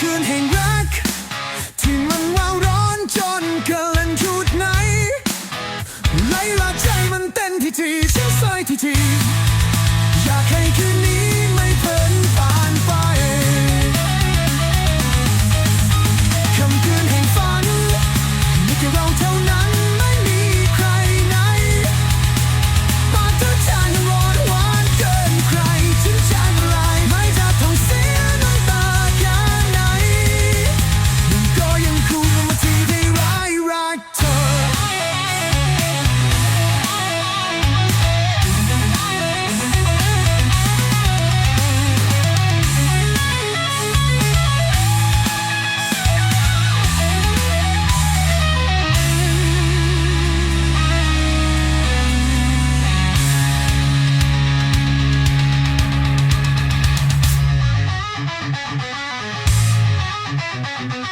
คืนแห่งรัก ที่มันว้าวร้อนจนเกินชุดไหนไหลละใจมันเต้นที่ทีเสียงสายที่ทีอยากให้คืนนี้ Música